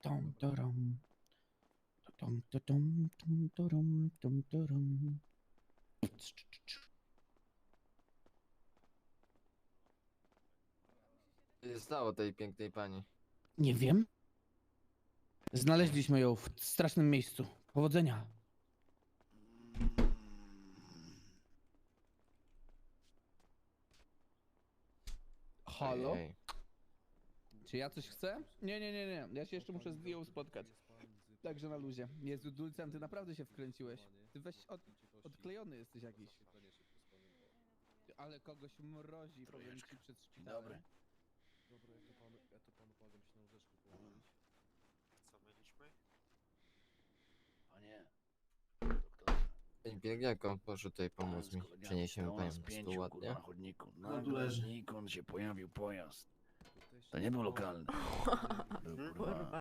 Tom, tom, torom. Tom, to, tom, tom, torom, tom, torom. Co się stało tej pięknej pani? Nie wiem. Znaleźliśmy ją w strasznym miejscu. Powodzenia. Halo? Ej, Czy ja coś chcę? Nie, nie, nie, nie. Ja się jeszcze muszę z Dią spotkać. Także na luzie. Jezu, Dulcem, ty naprawdę się wkręciłeś. Ty weź od, odklejony jesteś jakiś. Ale kogoś mrozi, powiem ci przed szpitalem. Dobry. Dobra, ja to panu, ja to panu pomagam się na łóżeczku położyć. Co mieliśmy? Panie doktorze. Pielęgniarko, proszę tutaj pomóc z mi. Przeniesiemy panią na pięciu, stół kurwa, ładnie. na chodniku. No, Na chodniku on się pojawił pojazd. To nie był lokalny. Był kurwa